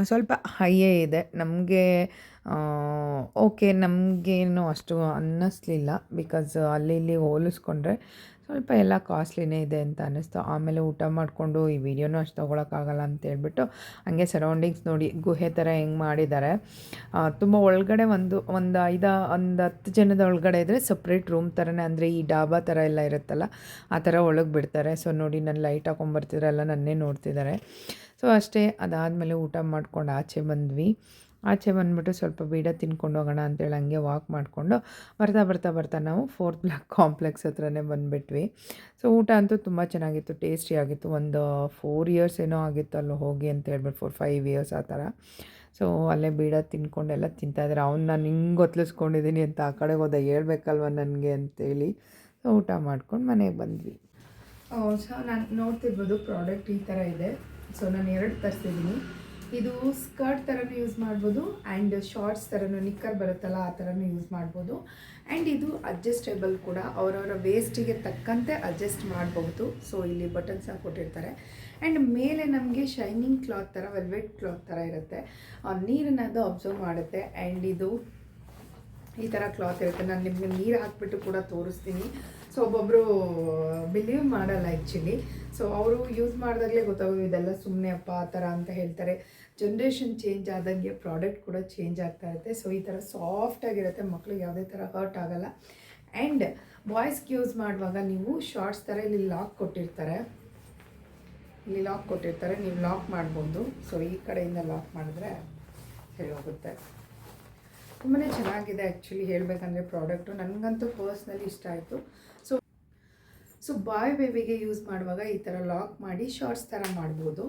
ಸ್ವಲ್ಪ ಹೈಯೇ ಇದೆ. ನಮಗೆ ಓಕೆ, ನಮಗೇನು ಅಷ್ಟು ಅನ್ನಿಸ್ಲಿಲ್ಲ. ಬಿಕಾಸ್ ಅಲ್ಲಿ ಇಲ್ಲಿ ಹೋಲಿಸ್ಕೊಂಡ್ರೆ ಸ್ವಲ್ಪ ಎಲ್ಲ ಕಾಸ್ಟ್ಲಿನೇ ಇದೆ ಅಂತ ಅನ್ನಿಸ್ತು. ಆಮೇಲೆ ಊಟ ಮಾಡಿಕೊಂಡು ಈ ವಿಡಿಯೋನೂ ಅಷ್ಟು ತೊಗೊಳಕ್ಕಾಗಲ್ಲ ಅಂತ ಹೇಳ್ಬಿಟ್ಟು ಹಂಗೆ ಸರೌಂಡಿಂಗ್ಸ್ ನೋಡಿ ಗುಹೆ ಥರ ಹೆಂಗೆ ಮಾಡಿದ್ದಾರೆ. ತುಂಬ ಒಳಗಡೆ ಒಂದು ಒಂದು ಐದು, ಒಂದು ಹತ್ತು ಜನದ ಒಳಗಡೆ ಇದ್ದರೆ ಸಪ್ರೇಟ್ ರೂಮ್ ಥರನೇ, ಅಂದರೆ ಈ ಡಾಬಾ ಥರ ಎಲ್ಲ ಇರುತ್ತಲ್ಲ, ಆ ಥರ ಒಳಗೆ ಬಿಡ್ತಾರೆ. ಸೊ ನೋಡಿ, ನಾನು ಲೈಟ್ ಹಾಕೊಂಬರ್ತಿದ್ರೆಲ್ಲ ನನ್ನೇ ನೋಡ್ತಿದ್ದಾರೆ ಸೊ ಅಷ್ಟೇ, ಅದಾದಮೇಲೆ ಊಟ ಮಾಡ್ಕೊಂಡು ಆಚೆ ಬಂದ್ವಿ. ಆಚೆ ಬಂದುಬಿಟ್ಟು ಸ್ವಲ್ಪ ಬೀಡ ತಿನ್ಕೊಂಡು ಹೋಗೋಣ ಅಂತೇಳಿ ಹಂಗೆ ವಾಕ್ ಮಾಡಿಕೊಂಡು ಬರ್ತಾ ಬರ್ತಾ ಬರ್ತಾ ನಾವು ಫೋರ್ತ್ ಬ್ಲಾಕ್ ಕಾಂಪ್ಲೆಕ್ಸ್ ಹತ್ರನೇ ಬಂದುಬಿಟ್ವಿ. ಸೊ ಊಟ ಅಂತೂ ತುಂಬ ಚೆನ್ನಾಗಿತ್ತು ಟೇಸ್ಟಿ ಆಗಿತ್ತು. ಒಂದು ಫೋರ್ ಇಯರ್ಸ್ ಏನೋ ಆಗಿತ್ತು ಅಲ್ಲಿ ಹೋಗಿ ಅಂತ ಹೇಳ್ಬಿಟ್ಟು ಫೋರ್ ಫೈವ್ ಇಯರ್ಸ್ ಆ ಥರ. ಸೊ ಅಲ್ಲೇ ಬೀಡ ತಿನ್ಕೊಂಡೆಲ್ಲ ತಿಂತಾಯಿದ್ರೆ ಅವ್ನು ನಾನು ಹಿಂಗೆ ಗೊತ್ತಲಿಸ್ಕೊಂಡಿದ್ದೀನಿ ಅಂತ ಆ ಕಡೆ ಹೋದ ಹೇಳ್ಬೇಕಲ್ವ ನನಗೆ ಅಂತೇಳಿ. ಸೊ ಊಟ ಮಾಡ್ಕೊಂಡು ಮನೆಗೆ ಬಂದ್ವಿ. ಸೊ ನಾನು ನೋಡ್ತಿರ್ಬೋದು ಪ್ರಾಡಕ್ಟ್ ಈ ಥರ ಇದೆ. ಸೊ ನಾನು ಎರಡು ತರಿಸಿದ್ದೀನಿ ಇದು ಸ್ಕರ್ಟ್ ಥರನೂ ಯೂಸ್ ಮಾಡ್ಬೋದು ಆ್ಯಂಡ್ ಶಾರ್ಟ್ಸ್ ಥರನೂ ನಿಕ್ಕರ್ ಬರುತ್ತಲ್ಲ ಆ ಥರನೂ ಯೂಸ್ ಮಾಡ್ಬೋದು. ಆ್ಯಂಡ್ ಇದು ಅಡ್ಜಸ್ಟೇಬಲ್ ಕೂಡ. ಅವರವರ ವೇಸ್ಟಿಗೆ ತಕ್ಕಂತೆ ಅಡ್ಜಸ್ಟ್ ಮಾಡಬಹುದು. ಸೊ ಇಲ್ಲಿ ಬಟನ್ಸ್ ಕೊಟ್ಟಿರ್ತಾರೆ. ಆ್ಯಂಡ್ ಮೇಲೆ ನಮಗೆ ಶೈನಿಂಗ್ ಕ್ಲಾತ್ ಥರ ವೆಲ್ವೆಟ್ ಕ್ಲಾತ್ ಥರ ಇರುತ್ತೆ. ನೀರನ್ನದು ಅಬ್ಸರ್ವ್ ಮಾಡುತ್ತೆ. ಆ್ಯಂಡ್ ಇದು ಈ ಥರ ಕ್ಲಾತ್ ಇರುತ್ತೆ. ನಾನು ನಿಮಗೆ ನೀರು ಹಾಕಿಬಿಟ್ಟು ಕೂಡ ತೋರಿಸ್ತೀನಿ. ಸೊ ಒಬ್ಬೊಬ್ಬರು ಬಿಲೀವ್ ಮಾಡಲ್ಲ ಆ್ಯಕ್ಚುಲಿ ಸೊ ಅವರು ಯೂಸ್ ಮಾಡಿದಾಗಲೇ ಗೊತ್ತಾಗೋದು ಇದೆಲ್ಲ ಸುಮ್ಮನೆ ಅಪ್ಪ ಆ ಥರ ಅಂತ ಹೇಳ್ತಾರೆ. ಜನ್ರೇಷನ್ ಚೇಂಜ್ ಆದಂಗೆ ಪ್ರಾಡಕ್ಟ್ ಕೂಡ ಚೇಂಜ್ ಆಗ್ತಾ ಇರುತ್ತೆ. ಸೊ ಈ ಥರ ಸಾಫ್ಟಾಗಿರುತ್ತೆ ಮಕ್ಕಳು ಯಾವುದೇ ಥರ ಹರ್ಟ್ ಆಗೋಲ್ಲ. ಆ್ಯಂಡ್ ಬಾಯ್ಸ್ಗೆ ಯೂಸ್ ಮಾಡುವಾಗ ನೀವು ಶಾರ್ಟ್ಸ್ ಥರ ಇಲ್ಲಿ ಲಾಕ್ ಕೊಟ್ಟಿರ್ತಾರೆ. ಇಲ್ಲಿ ಲಾಕ್ ಕೊಟ್ಟಿರ್ತಾರೆ. ನೀವು ಲಾಕ್ ಮಾಡ್ಬೋದು. ಸೊ ಈ ಕಡೆಯಿಂದ ಲಾಕ್ ಮಾಡಿದ್ರೆ ಸರಿ ಹೋಗುತ್ತೆ ತುಂಬಾ ಚೆನ್ನಾಗಿದೆ ಆ್ಯಕ್ಚುಲಿ ಹೇಳಬೇಕಂದ್ರೆ ಪ್ರಾಡಕ್ಟು ನನಗಂತೂ ಪರ್ಸ್ನಲಿ ಇಷ್ಟ ಆಯಿತು. ಸೊ ಬಾಯ್ ಬೇಬಿಗೆ ಯೂಸ್ ಮಾಡುವಾಗ ಈ ಥರ ಲಾಕ್ ಮಾಡಿ ಶಾರ್ಟ್ಸ್ ಥರ ಮಾಡ್ಬೋದು.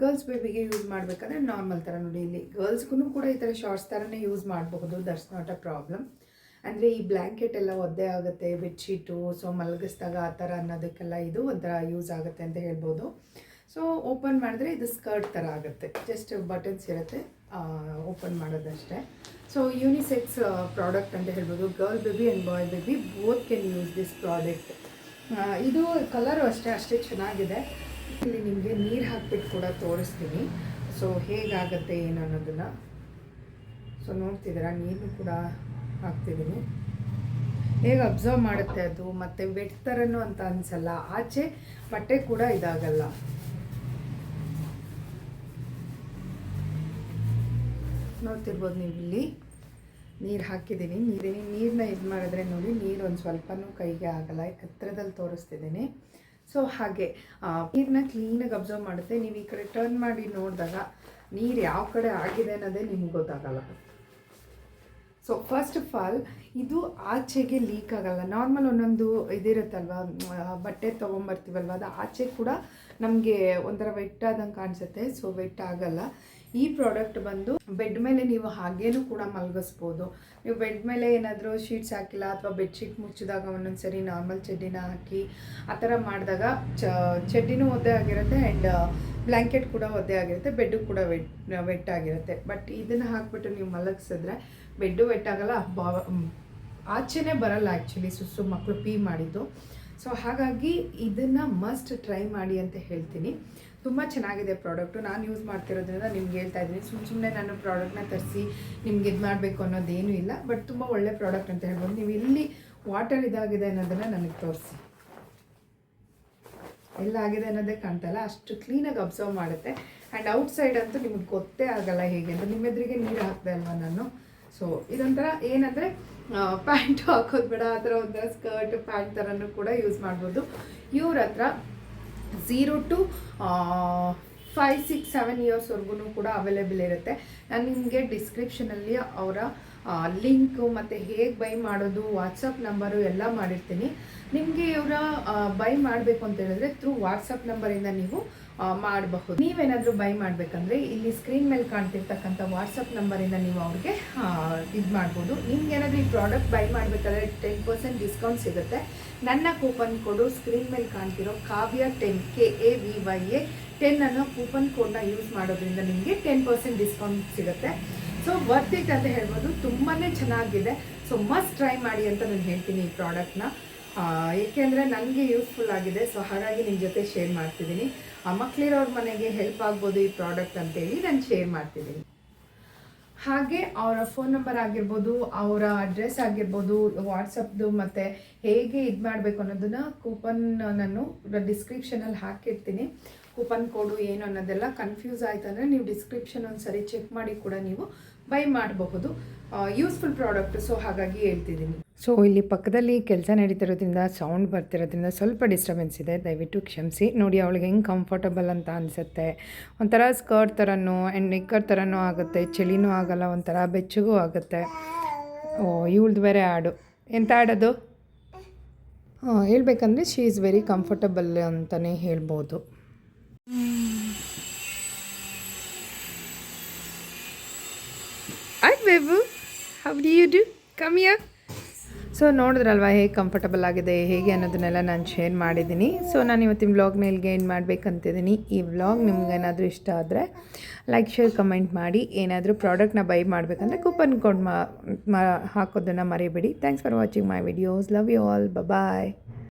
ಗರ್ಲ್ಸ್ ಬೇಬಿಗೆ ಯೂಸ್ ಮಾಡಬೇಕಾದ್ರೆ ನಾರ್ಮಲ್ ಥರ ನೋಡಿ. ಇಲ್ಲಿ ಗರ್ಲ್ಸ್ಗೂ ಕೂಡ ಈ ಥರ ಶಾರ್ಟ್ಸ್ ಥರನೇ ಯೂಸ್ ಮಾಡಬಹುದು. ದಟ್ಸ್ ನಾಟ್ ಅ ಪ್ರಾಬ್ಲಮ್ ಅಂದರೆ ಈ ಬ್ಲ್ಯಾಂಕೆಟ್ ಎಲ್ಲ ಒದ್ದೆ ಆಗುತ್ತೆ ಬೆಡ್ಶೀಟು ಸೊ ಮಲಗಿಸಿದಾಗ ಆ ಥರ ಅನ್ನೋದಕ್ಕೆಲ್ಲ ಇದು ಒಂಥರ ಯೂಸ್ ಆಗುತ್ತೆ ಅಂತ ಹೇಳ್ಬೋದು. ಸೊ ಓಪನ್ ಮಾಡಿದ್ರೆ ಇದು ಸ್ಕರ್ಟ್ ಥರ ಆಗುತ್ತೆ. ಜಸ್ಟ್ ಬಟನ್ಸ್ ಇರುತ್ತೆ. ಓಪನ್ ಮಾಡೋದಷ್ಟೇ. ಸೊ ಯೂನಿಸೆಕ್ಸ್ ಪ್ರಾಡಕ್ಟ್ ಅಂತ ಹೇಳ್ಬೋದು. Girl baby and boy baby both can use this product ಇದು ಕಲರು ಅಷ್ಟೇ ಅಷ್ಟೇ ಚೆನ್ನಾಗಿದೆ. ಇಲ್ಲಿ ನಿಮಗೆ ನೀರು ಹಾಕ್ಬಿಟ್ಟು ಕೂಡ ತೋರಿಸ್ತೀನಿ. ಸೊ ಹೇಗಾಗುತ್ತೆ, ಏನು ಅನ್ನೋದನ್ನು. ಸೊ ನೋಡ್ತಿದ್ದೀರಾ ನೀರು ಕೂಡ ಹಾಕ್ತಿದ್ದೀನಿ. ಹೇಗೆ ಅಬ್ಸರ್ವ್ ಮಾಡುತ್ತೆ ಅದು? ಮತ್ತು ಥರನೂ ಅಂತ ಅನಿಸಲ್ಲ. ಆಚೆ ಬಟ್ಟೆ ಕೂಡ ಇದಾಗಲ್ಲ. ನೋಡ್ತಿರ್ಬೋದು ನೀವು ಇಲ್ಲಿ ನೀರು ಹಾಕಿದ್ದೀನಿ. ನೀರಿನ ನೀರನ್ನ ಇದು ಮಾಡಿದ್ರೆ ನೋಡಿ, ನೀರು ಒಂದು ಸ್ವಲ್ಪನೂ ಕೈಗೆ ಆಗಲ್ಲ. ಹತ್ತಿರದಲ್ಲಿ ತೋರಿಸ್ತಿದ್ದೀನಿ. ಸೊ ಹಾಗೆ ನೀರನ್ನ ಕ್ಲೀನಾಗಿ ಅಬ್ಸರ್ವ್ ಮಾಡುತ್ತೆ. ನೀವು ಈ ಕಡೆ ಟರ್ನ್ ಮಾಡಿ ನೋಡಿದಾಗ ನೀರು ಯಾವ ಕಡೆ ಆಗಿದೆ ಅನ್ನೋದೇ ನಿಮ್ಗೆ ಗೊತ್ತಾಗಲ್ಲ. ಸೊ ಫಸ್ಟ್ ಆಫ್ ಆಲ್ ಇದು ಆಚೆಗೆ ಲೀಕ್ ಆಗಲ್ಲ. ನಾರ್ಮಲ್ ಒಂದೊಂದು ಇದಿರುತ್ತಲ್ವ? ಬಟ್ಟೆ ತೊಗೊಂಬರ್ತೀವಲ್ವ? ಅದು ಆಚೆ ಕೂಡ ನಮಗೆ ಒಂಥರ ವೆಟ್ ಆದಂಗೆ ಕಾಣಿಸುತ್ತೆ. ಸೊ ವೆಟ್ ಆಗಲ್ಲ. ಈ ಪ್ರಾಡಕ್ಟ್ ಬಂದು ಬೆಡ್ ಮೇಲೆ ನೀವು ಹಾಗೇನೂ ಕೂಡ ಮಲಗಿಸ್ಬೋದು. ನೀವು ಬೆಡ್ ಮೇಲೆ ಏನಾದರೂ ಶೀಟ್ಸ್ ಹಾಕಿಲ್ಲ ಅಥವಾ ಬೆಡ್ಶೀಟ್ ಮುಚ್ಚಿದಾಗ ಒಂದೊಂದ್ಸರಿ ನಾರ್ಮಲ್ ಚಡ್ಡಿನ ಹಾಕಿ ಆ ಥರ ಮಾಡಿದಾಗ ಚಡ್ಡಿನೂ ಒದ್ದೆ ಆಗಿರುತ್ತೆ ಆ್ಯಂಡ್ ಬ್ಲ್ಯಾಂಕೆಟ್ ಕೂಡ ಒದ್ದೆ ಆಗಿರುತ್ತೆ, ಬೆಡ್ಡು ಕೂಡ ವೆಟ್ ಆಗಿರುತ್ತೆ. ಬಟ್ ಇದನ್ನು ಹಾಕ್ಬಿಟ್ಟು ನೀವು ಮಲಗಿಸಿದ್ರೆ ಬೆಡ್ಡು ವೆಟ್ಟಾಗಲ್ಲ ಬಾ ಆಚೆನೇ ಬರಲ್ಲ ಆ್ಯಕ್ಚುಲಿ ಸುಸ್ಸು ಮಕ್ಕಳು ಪೀ ಮಾಡಿದ್ದು. ಸೊ ಹಾಗಾಗಿ ಇದನ್ನು ಮಸ್ಟ್ ಟ್ರೈ ಮಾಡಿ ಅಂತ ಹೇಳ್ತೀನಿ. ತುಂಬ ಚೆನ್ನಾಗಿದೆ ಪ್ರಾಡಕ್ಟು. ನಾನು ಯೂಸ್ ಮಾಡ್ತಿರೋದ್ರಿಂದ ನಿಮ್ಗೆ ಹೇಳ್ತಾ ಇದ್ದೀನಿ. ಸುಮ್ ಸುಮ್ಮನೆ ನಾನು ಪ್ರಾಡಕ್ಟ್ನ ತರಿಸಿ ನಿಮ್ಗೆ ಇದು ಮಾಡಬೇಕು ಅನ್ನೋದೇನೂ ಇಲ್ಲ. ಬಟ್ ತುಂಬ ಒಳ್ಳೆ ಪ್ರಾಡಕ್ಟ್ ಅಂತ ಹೇಳ್ಬೋದು. ನೀವು ಇಲ್ಲಿ ವಾಟರ್ ಇದಾಗಿದೆ ಅನ್ನೋದನ್ನು ನನಗೆ ತೋರಿಸಿ. ಎಲ್ಲ ಆಗಿದೆ ಅನ್ನೋದೇ ಕಾಣ್ತಲ್ಲ? ಅಷ್ಟು ಕ್ಲೀನಾಗಿ ಅಬ್ಸರ್ವ್ ಮಾಡುತ್ತೆ. ಆ್ಯಂಡ್ ಔಟ್ಸೈಡ್ ಅಂತೂ ನಿಮಗೆ ಗೊತ್ತೇ ಆಗಲ್ಲ ಹೇಗೆ ಅಂತ. ನಿಮ್ಮ ಎದುರಿಗೆ ನೀರು ಹಾಕಿದೆ ಅಲ್ವಾ ನಾನು? ಸೊ ಇದೊಂಥರ ಏನಂದರೆ ಪ್ಯಾಂಟು ಹಾಕೋದು ಬೇಡ. ಆ ಥರ ಒಂಥರ ಸ್ಕರ್ಟ್ ಪ್ಯಾಂಟ್ ಥರನೂ ಕೂಡ ಯೂಸ್ ಮಾಡ್ಬೋದು. ಇವ್ರ ಹತ್ರ zero to five six seven ಇಯರ್ಸ್ವರೆಗೂ ಕೂಡ ಅವೈಲೇಬಲ್ ಇರುತ್ತೆ. ನಾನು ನಿಮಗೆ ಡಿಸ್ಕ್ರಿಪ್ಷನಲ್ಲಿ ಅವರ ಲಿಂಕು ಮತ್ತು ಹೇಗೆ ಬೈ ಮಾಡೋದು ವಾಟ್ಸಪ್ ನಂಬರು ಎಲ್ಲ ಮಾಡಿರ್ತೀನಿ. ನಿಮಗೆ ಇವರ ಬೈ ಮಾಡಬೇಕು ಅಂತ ಹೇಳಿದ್ರೆ ಥ್ರೂ ವಾಟ್ಸಪ್ ನಂಬರಿಂದ ನೀವು ಮಾಡಬಹುದು. ನೀವೇನಾದರೂ ಬೈ ಮಾಡಬೇಕಂದ್ರೆ ಇಲ್ಲಿ ಸ್ಕ್ರೀನ್ ಮೇಲೆ ಕಾಣ್ತಿರ್ತಕ್ಕಂಥ ವಾಟ್ಸಪ್ ನಂಬರಿಂದ ನೀವು ಅವ್ರಿಗೆ ಇದು ಮಾಡ್ಬೋದು. ನಿಮ್ಗೆ ಏನಾದರೂ ಈ ಪ್ರಾಡಕ್ಟ್ ಬೈ ಮಾಡಬೇಕಾದ್ರೆ ಟೆನ್ ಪರ್ಸೆಂಟ್ ಡಿಸ್ಕೌಂಟ್ ಸಿಗುತ್ತೆ. ನನ್ನ ಕೂಪನ್ ಕೋಡು ಸ್ಕ್ರೀನ್ ಮೇಲೆ ಕಾಣ್ತಿರೋ Kavya ten K A V Y A ten ಅನ್ನೋ ಕೂಪನ್ ಕೋಡ್ನ ಯೂಸ್ ಮಾಡೋದ್ರಿಂದ ನಿಮಗೆ ಟೆನ್ ಪರ್ಸೆಂಟ್ ಡಿಸ್ಕೌಂಟ್ ಸಿಗುತ್ತೆ. ಸೊ ವರ್ತ್ ಇಟ್ ಅಂತ ಹೇಳ್ಬೋದು. ತುಂಬಾ ಚೆನ್ನಾಗಿದೆ. ಸೊ ಮಸ್ಟ್ ಟ್ರೈ ಮಾಡಿ ಅಂತ ನಾನು ಹೇಳ್ತೀನಿ ಈ ಪ್ರಾಡಕ್ಟ್ನ ಏಕೆಂದರೆ ನನಗೆ ಯೂಸ್ಫುಲ್ ಆಗಿದೆ ಸೊ ಹಾಗಾಗಿ ನಿಮ್ಮ ಜೊತೆ ಶೇರ್ ಮಾಡ್ತಿದ್ದೀನಿ. ಆ ಮಕ್ಕಳಿರೋರ ಮನೆಗೆ ಹೆಲ್ಪ್ ಆಗ್ಬೋದು ಈ ಪ್ರಾಡಕ್ಟ್ ಅಂತೇಳಿ ನಾನು ಶೇರ್ ಮಾಡ್ತಿದ್ದೀನಿ. ಹಾಗೆ ಅವರ ಫೋನ್ ನಂಬರ್ ಆಗಿರ್ಬೋದು, ಅವರ ಅಡ್ರೆಸ್ ಆಗಿರ್ಬೋದು ವಾಟ್ಸಪ್ದು ಮತ್ತು ಹೇಗೆ ಇದು ಮಾಡಬೇಕು ಅನ್ನೋದನ್ನು ಕೂಪನ್ ನಾನು ಡಿಸ್ಕ್ರಿಪ್ಷನಲ್ಲಿ ಹಾಕಿರ್ತೀನಿ. ಕೂಪನ್ ಕೋಡು ಏನು ಅನ್ನೋದೆಲ್ಲ ಕನ್ಫ್ಯೂಸ್ ಆಯಿತು ಅಂದರೆ ನೀವು ಡಿಸ್ಕ್ರಿಪ್ಷನ್ ಒಂದು ಸರಿ ಚೆಕ್ ಮಾಡಿ ಕೂಡ ನೀವು ಬೈ ಮಾಡಬಹುದು. ಯೂಸ್ಫುಲ್ ಪ್ರಾಡಕ್ಟ್ ಸೊ ಹಾಗಾಗಿ ಹೇಳ್ತಿದ್ದೀನಿ. ಸೊ ಇಲ್ಲಿ ಪಕ್ಕದಲ್ಲಿ ಕೆಲಸ ನಡೀತಿರೋದ್ರಿಂದ ಸೌಂಡ್ ಬರ್ತಿರೋದ್ರಿಂದ ಸ್ವಲ್ಪ ಡಿಸ್ಟರ್ಬೆನ್ಸ್ ಇದೆ. ದಯವಿಟ್ಟು ಕ್ಷಮಿಸಿ. ನೋಡಿ, ಅವಳಿಗೆ ಹೆಂಗೆ ಕಂಫರ್ಟಬಲ್ ಅಂತ ಅನಿಸುತ್ತೆ. ಒಂಥರ ಸ್ಕರ್ಟ್ ಥರನೂ ಆ್ಯಂಡ್ ನಿಕ್ಕರ್ ಥರನೂ ಆಗುತ್ತೆ. ಚಳಿನೂ ಆಗಲ್ಲ, ಒಂಥರ ಬೆಚ್ಚಗೂ ಆಗುತ್ತೆ. ಓ, ಇವಳ್ದು ಬೇರೆ ಹಾಡು. ಎಂಥ ಹಾಡೋದು? ಹೇಳ್ಬೇಕಂದ್ರೆ ಶಿ ಈಸ್ ವೆರಿ ಕಂಫರ್ಟಬಲ್ ಅಂತಲೇ ಹೇಳ್ಬೋದು. ಆಯ್ತು ಬೇಬು ಹೌ ಡಿ ಯು ಡು ಯರ್ ಸೊ ನೋಡಿದ್ರಲ್ವ ಹೇಗೆ ಕಂಫರ್ಟಬಲ್ ಆಗಿದೆ, ಹೇಗೆ ಅನ್ನೋದನ್ನೆಲ್ಲ ನಾನು ಶೇರ್ ಮಾಡಿದ್ದೀನಿ ಸೊ ನಾನು ಇವತ್ತಿನ ವ್ಲಾಗ್ನ ಇಲ್ಲಿಗೆ ಏನು ಮಾಡಬೇಕಂತಿದ್ದೀನಿ ಈ ವ್ಲಾಗ್ ನಿಮ್ಗೇನಾದರೂ ಇಷ್ಟ ಆದರೆ ಲೈಕ್ ಶೇರ್ ಕಮೆಂಟ್ ಮಾಡಿ. ಏನಾದರೂ ಪ್ರಾಡಕ್ಟ್ನ ಬೈ ಮಾಡಬೇಕಂದ್ರೆ ಕೂಪನ್ ಕೋಡ್ ಮಾ ಹಾಕೋದನ್ನು ಮರಿಬೇಡಿ. Thanks for watching my videos love you all bye